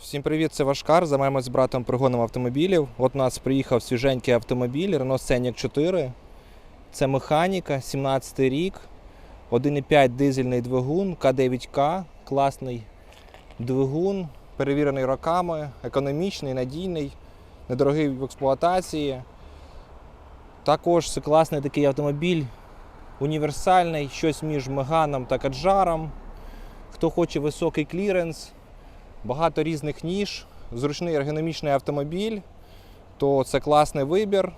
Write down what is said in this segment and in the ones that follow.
Всім привіт, це Вашкар. Займаємось з братом пригоном автомобілів. От у нас приїхав свіженький автомобіль Renault Scenic 4. Це механіка, 17 рік, 1,5 дизельний двигун, К9К, класний двигун, перевірений роками, економічний, надійний, недорогий в експлуатації. Також це класний такий автомобіль, універсальний, щось між Меганом та Каджаром. Хто хоче високий кліренс, багато різних ніж, зручний ергономічний автомобіль, то це класний вибір.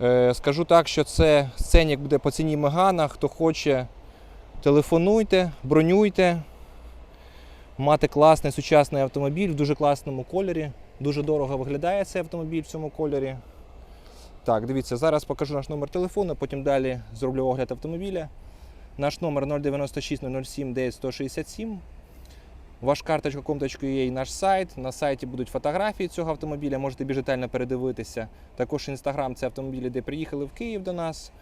Е, Скажу так, що це сценік буде по ціні Мегана. Хто хоче, телефонуйте, бронюйте. Мати класний сучасний автомобіль в дуже класному кольорі. Дуже дорого виглядає цей автомобіль в цьому кольорі. Так, дивіться, зараз покажу наш номер телефону, потім далі зроблю огляд автомобіля. Наш номер 096 007 9167. Вашкар.com.ua наш сайт. На сайті будуть фотографії цього автомобіля, можете більш детально передивитися. Також інстаграм це автомобілі, де приїхали в Київ до нас.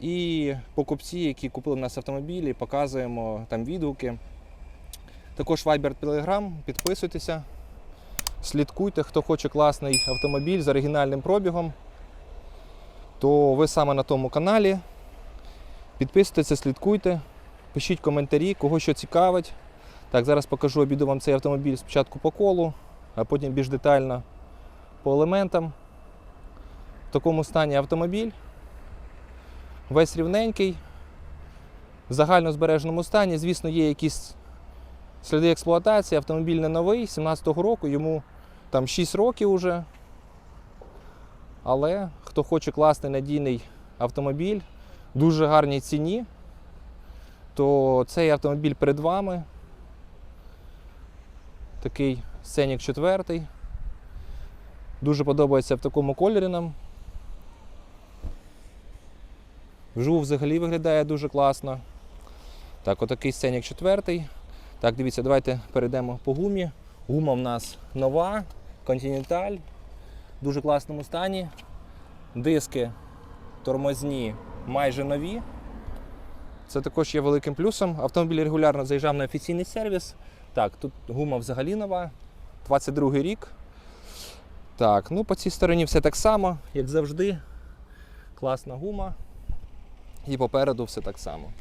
І покупці, які купили в нас автомобілі, показуємо там відгуки. Також Viber Telegram, підписуйтеся, слідкуйте, хто хоче класний автомобіль з оригінальним пробігом, то ви саме на тому каналі. Підписуйтеся, слідкуйте, пишіть коментарі, кого що цікавить. Так, зараз покажу, обіду вам цей автомобіль спочатку по колу, а потім більш детально по елементам. В такому стані автомобіль. Весь рівненький, в загально збереженому стані. Звісно, є якісь сліди експлуатації. Автомобіль не новий, 17-го року, йому там 6 років уже. Але хто хоче класний надійний автомобіль, дуже гарній ціні, то цей автомобіль перед вами такий Scenic 4. Дуже подобається в такому кольорі нам. Вживу взагалі виглядає дуже класно. Так, отакий Scenic 4. Так, дивіться, давайте перейдемо по гумі. Гума в нас нова, Continental, в дуже класному стані. Диски тормозні майже нові. Це також є великим плюсом. Автомобіль регулярно заїжджав на офіційний сервіс. Так, тут гума взагалі нова, 22 рік. Так, ну по цій стороні все так само, як завжди. Класна гума. І попереду все так само.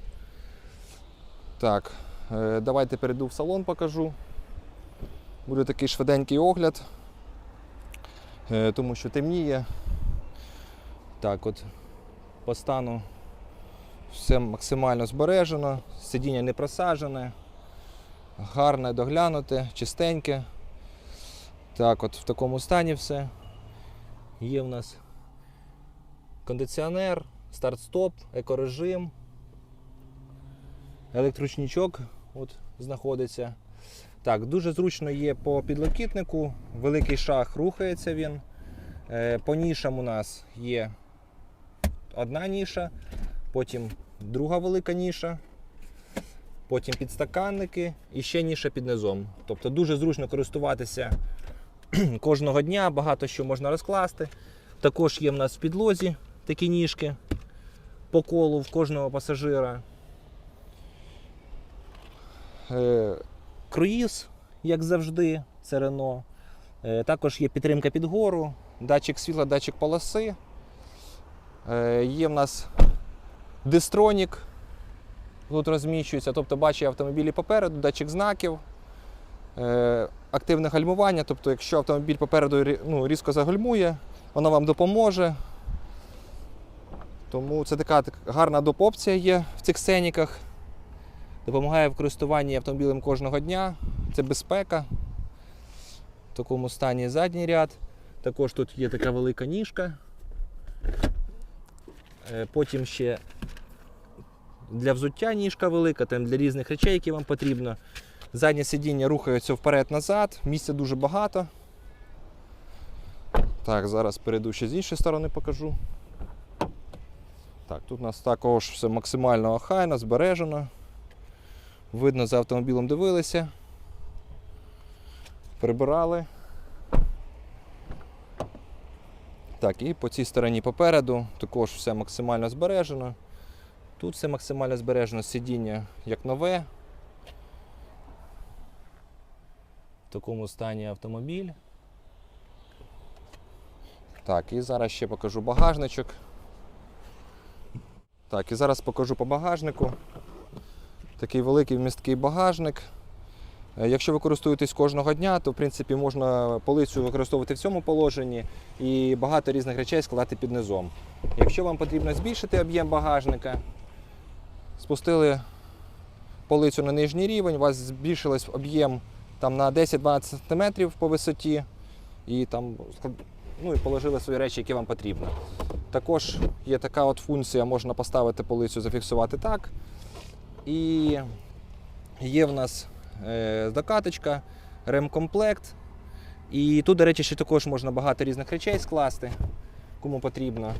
Так, е, давайте перейду в салон, покажу. Буде такий швиденький огляд, е, тому що темніє. Так, от по стану все максимально збережено, сидіння не просажене гарне, доглянуте, чистеньке. Так, от в такому стані все. Є в нас кондиціонер, старт-стоп, екорежим, електрочничок от знаходиться. Так, дуже зручно є по підлокітнику, великий шаг рухається він. Е, По нішам у нас є одна ніша, потім друга велика ніша, потім підстаканники і ще ніша під низом. Тобто дуже зручно користуватися кожного дня, багато що можна розкласти. Також є в нас в підлозі такі ніжки по колу в кожного пасажира. Е, Круїз, як завжди, це Рено. Е, Також є підтримка під гору, датчик світла, датчик полоси. Е, Є в нас дистронік, тут розміщується, тобто бачить автомобілі попереду, датчик знаків, е, активне гальмування. Тобто, якщо автомобіль попереду ну, різко загальмує, воно вам допоможе. Тому це така гарна доп-опція є в цих сценіках. Допомагає в користуванні автомобілем кожного дня. Це безпека. В такому стані задній ряд. Також тут є така велика ніжка. Е, Потім ще для взуття ніжка велика, там для різних речей, які вам потрібно. Заднє сидіння рухається вперед-назад, місця дуже багато. Так, зараз перейду ще з іншої сторони покажу. Так, тут у нас також все максимально охайно, збережено. Видно, за автомобілем дивилися. Прибирали. Так, і по цій стороні попереду також все максимально збережено. Тут все максимально збережено, сидіння як нове. В такому стані автомобіль. Так, і зараз ще покажу багажничок. Так, і зараз покажу по багажнику. Такий великий вмісткий багажник. Е, Якщо ви користуєтесь кожного дня, то в принципі можна полицю використовувати в цьому положенні і багато різних речей складати під низом. Якщо вам потрібно збільшити об'єм багажника, спустили полицю на нижній рівень, у вас збільшилось об'єм там, на 10-12 см по висоті, і там ну, і положили свої речі, які вам потрібно. Також є така от функція, можна поставити полицю, зафіксувати так. І є в нас е, докаточка, ремкомплект. І тут, до речі, ще також можна багато різних речей скласти, кому потрібно.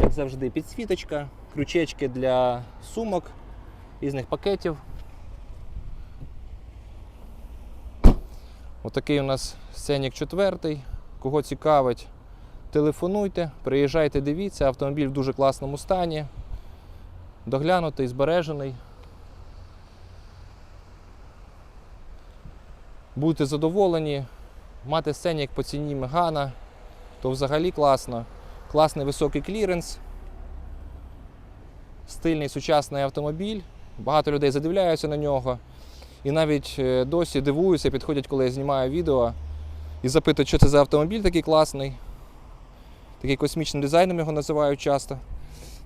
Як завжди, підсвіточка, крючечки для сумок, різних пакетів. Отакий у нас сценік четвертий. Кого цікавить, телефонуйте, приїжджайте, дивіться, автомобіль в дуже класному стані, доглянутий, збережений. Будете задоволені, мати сценік по ціні Мегана, то взагалі класно. Класний високий кліренс, стильний сучасний автомобіль. Багато людей задивляються на нього. І навіть е, досі дивуються, підходять, коли я знімаю відео і запитують, що це за автомобіль такий класний. Такий космічним дизайном його називають часто.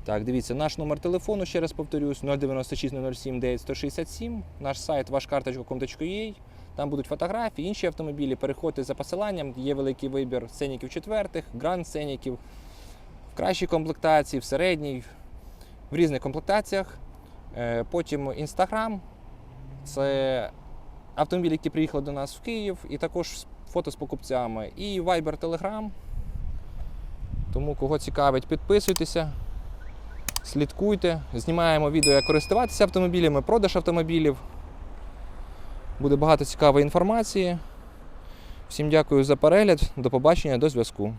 Так, дивіться, наш номер телефону, ще раз повторюсь, 096 007 9167, наш сайт вашкарточка.com.ua. Там будуть фотографії, інші автомобілі. Переходьте за посиланням, є великий вибір сценіків четвертих, гранд сценіків, в кращій комплектації, в середній, в різних комплектаціях. Е, Потім Інстаграм, це автомобілі, які приїхали до нас в Київ, і також фото з покупцями. І Viber Telegram. Тому кого цікавить, підписуйтеся, слідкуйте. Знімаємо відео, як користуватися автомобілями, продаж автомобілів. Буде багато цікавої інформації. Всім дякую за перегляд. До побачення, до зв'язку.